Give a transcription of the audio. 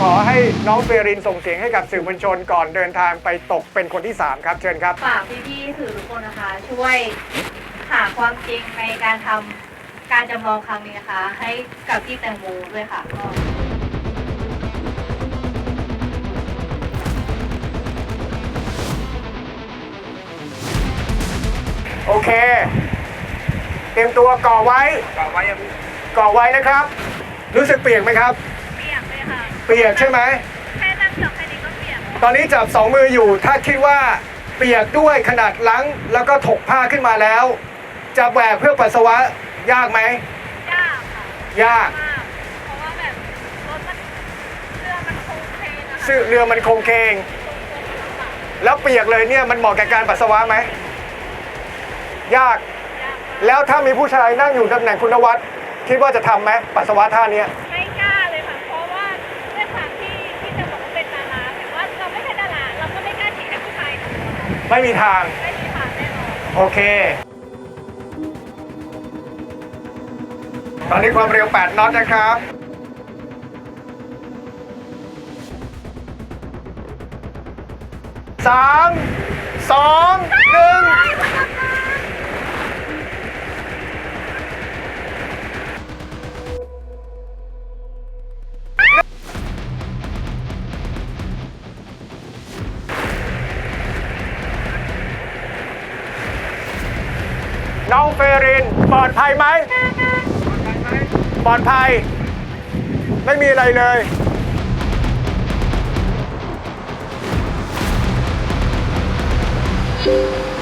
ขอให้น้องเฟรรินส่งเสียงให้กับสื่อมวลชนก่อนเดินทางไปตกเป็นคนที่ 3 ครับเชิญครับ ฝากพี่ๆสื่อทุกคนนะคะ ช่วยหาความจริงในการทำการจำลองครั้งนี้นะคะ ให้กับพี่แตงโมด้วยค่ะก็โอเค เตรียมตัวก่อไว้ก่อไว้ยัง ก่อไว้นะครับ รู้สึกเปียกไหมครับ เปียกเลยค่ะเปียกใช่ไหมแค่นั่งจับแค่นี้ก็เปียกตอนนี้จับสองมืออยู่ ถ้าคิดว่าเปียกด้วยขนาดล้างแล้วก็ถกผ้าขึ้นมาแล้ว จะแหวกเพื่อปัสสาวะยากไหมยากค่ะยาก มากเพราะว่าแบบรถมันเรือมันโค้งเคงอะค่ะซึ่งเรือมันโคงเคง แล้วเปียกเลยเนี่ยมันเหมาะกับการปัสสาวะไหม ยาก แล้วถ้ามีผู้ชายนั่งอยู่ตำแหน่งคุณนวัดคิดว่าจะทำไหมปัสสาวะท่าเนี้ยไม่ ไม่มีทางไม่มีทางแน่นอนโอเค ตอนนี้ความเร็ว 8น็อตนะครับ สาม สอง หนึ่ง น้องเฟรินปลอดภัยไหมปลอดภัย ไม่มีอะไรเลยเ